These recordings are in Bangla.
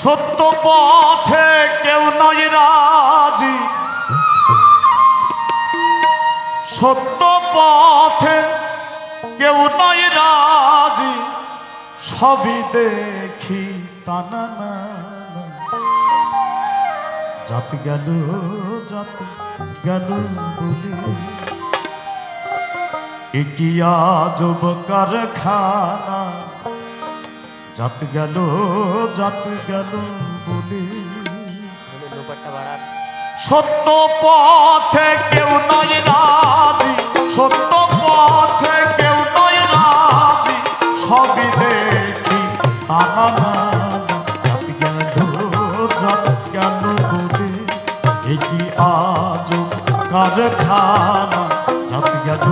সত্য পথে কেউ নয় রাজি। সত্য পথে কেউ নয় রাজি। সবই দেখি তানা জাত গেল জাত গেল বলে। একিয়া যুব কারখানা। জাত গেল জাত গেল বলে। সত্য পথে কেউ নয় রাজি সত্য পথে কেউ নয় রাজি সবই দেখি তানা না জাত গেল জাত গেল বলে এটি আজ কারখানা। জাত গেল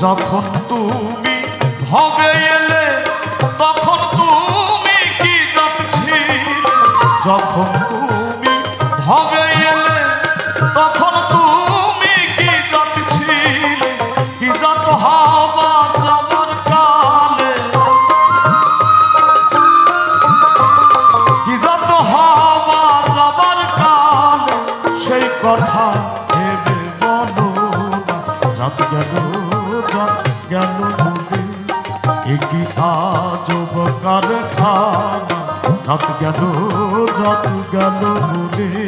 যখন তুমি ভবে এলে, তখন তুমি কি ছিলে যখন তুমি ভবে এলে, তখন তুমি কি ছিলে কি জাত হবা যাবার কালে? কি জাত হবা যাবার কালে? সেই কথা ভেবে বলো জাত গেল জাত গেল বলে একি আজব কারখানা জাত গেল জাত গেল বলে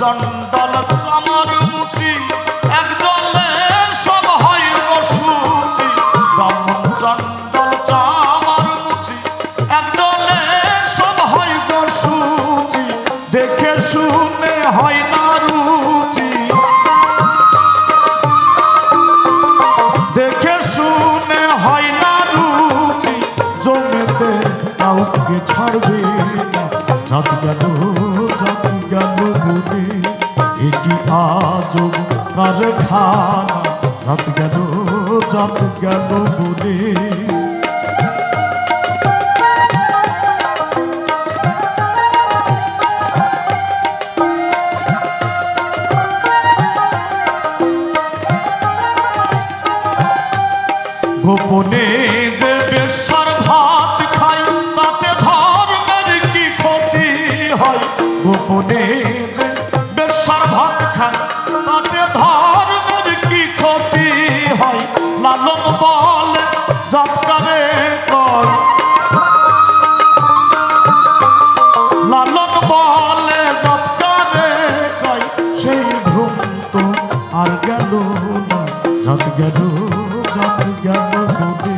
চণ্ডল চামার মুচি, এক জলে সব হয় বসুচি। দমন চণ্ডল চামার মুচি, এক জলে সব হয় বসুচি। দেখে শুনে হয় না রুচি। দেখে শুনে হয় না রুচি। জমেতে কাউকে ছাড়বে জাত গেল জাত গেল। বলে এটি আজব কারখানা। জাত গেল জাত গেল বলে। গোপনে যে বেশার ভাত খাই, তাতে ধর্মের কি ক্ষতি হয়? গোপনে আর গেল না জাত গেল জাত গেল বলে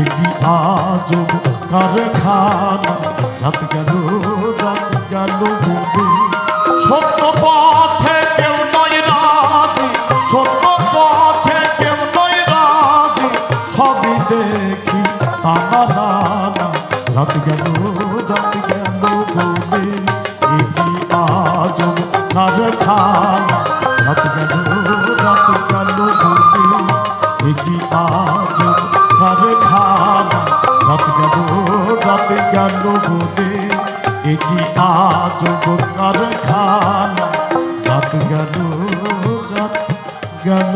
এটি আজব কারখানা জাত গেল জাত গেল বলে সত্য পথে কেউ নয় রাজি, সত্য পথে কেউ নয় রাজি, সবই দেখি নানা জাত গেল জাত গেল বলে এটি আজব কারখানা জাত গেল জাত গেল জাত গেল বোঝে? এটি আজ কারখানা? জাত গেল জাত গেল